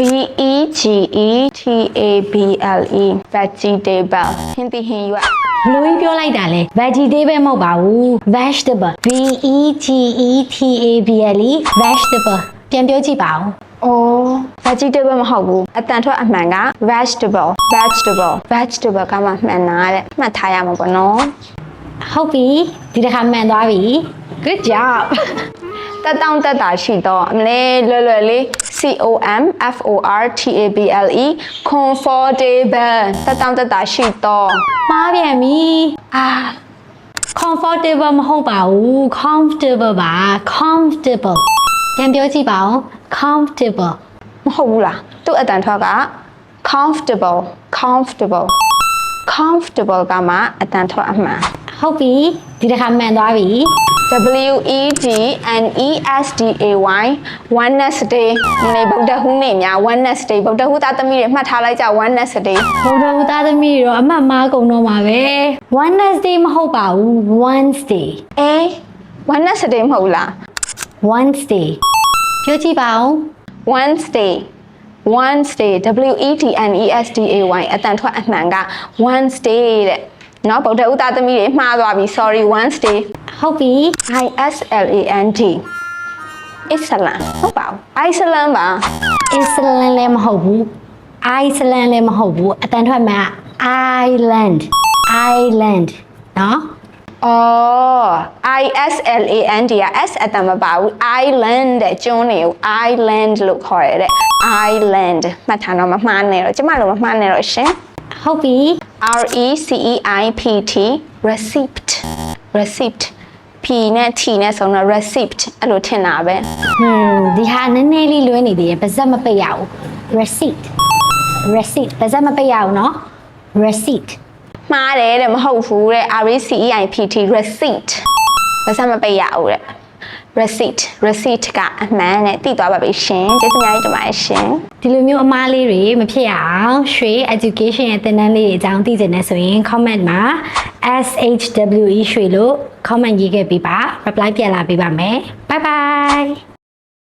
E G E T A B L E vegetable ဟင်းသီးဟင်းရွက်လူကြီးပြောလိုက်တာလဲ vegetable မဟုတ်ပါဘူး vegetable V E G E T A B L E vegetable ပြန်ပြောကြည့်ပါဦးအိုး vegetable မဟုတ်ဘူးအတန်ထွက်အမှန်က vegetable vegetable vegetable ကမှမှန်တာတဲ့မှတ်ထားရမှာပေါ့နော်ဟုတ်ပြီဒီတစ်ခါမှန်သွားပြီ good job တက်တောင့်တက်တာရှိတော့အမလေးလွယ်လွယ်လေး C O M F O R T A B L E comfortable တက်တောင့်တက်တာရှိတော့မှားပြန်ပြီအာ comfortable မဟုတ်ပါဘူး comfortable ပါ comfortable ပြန်ပြောကြည့်ပါဦး comfortable မဟုတ်ဘူးလားသူ့အတန်ထွက်က comfortable comfortable comfortable ကမှအတန်ထွက်အမှန်ဟုတ်ပြီဒီတစ်ခါမှန်သွားပြီ W E D N E S D A Y Wednesday နေဗုဒ္ဓဟူးနေ့များ Wednesday ဗုဒ္ဓဟူးသားသမီးတွေမှတ်ထားလိုက်ကြ Wednesday ဘုံတော်ဦးသားသမီးတွေတော့အမှတ်မှားကုန်တော့မှာပဲ Wednesday မဟုတ်ပါဘူး Wednesday အေး Wednesday မဟုတ်လား Wednesday ပြောကြည့်ပါဦး Wednesday Wednesday W E D N E S D A Y အတန်ထွက်အမှန်က Wednesday တဲ့နော်ဗုဒ္ဓဥသားသမီးတွေမှားသွားပြီ sorry Wednesday ဟုတ်ပြီ I S L A N D Iceland ဟုတ်ပါဘူး Iceland ပါ Iceland လည်းမဟုတ်ဘူး Iceland လည်းမဟုတ်ဘူးအတန်ထွက်မှာ Island Island နော် အော် I S L A N D က S အတန်မပါဘူး Island တဲ့ကျွန်းတွေကို Island လို့ခေါ်ရတဲ့ Island မှတ်ထားတော့မမှားနဲ့တော့ကျမတို့မမှားနဲ့တော့ရှင် ဟုတ်ပြီ R E C E I P T receipt receipt P နဲ့ T နဲ့ဆိုတော့ receipt အဲ့လိုထင်တာပဲဟွန်းဒီဟာနည်းနည်းလေးလွဲနေသေးတယ်ပါဇက်မပိတ်ရဘူး receipt receipt ပါဇက်မပိတ်ရဘူးနော် receipt မှားတယ်တဲ့မဟုတ်ဘူးတဲ့ R E C E I P T receipt ဘာသာမပိတ်ရဘူးတဲ့ receipt receipt ကအမှန်နဲ့သိသွားပါပြီရှင်ကျေးဇူးများကြီးတင်ပါတယ်ရှင်ဒီလိုမျိုးအမားလေးတွေမဖြစ်ရအောင်ရွှေ education ရဲ့သင်တန်းလေးတွေအကြောင်းသိချင်နေဆိုရင် comment မှာ SHWE ရွှေလို့ comment ရေးခဲ့ပေးပါ reply ပြန်လာပေးပါမယ် bye bye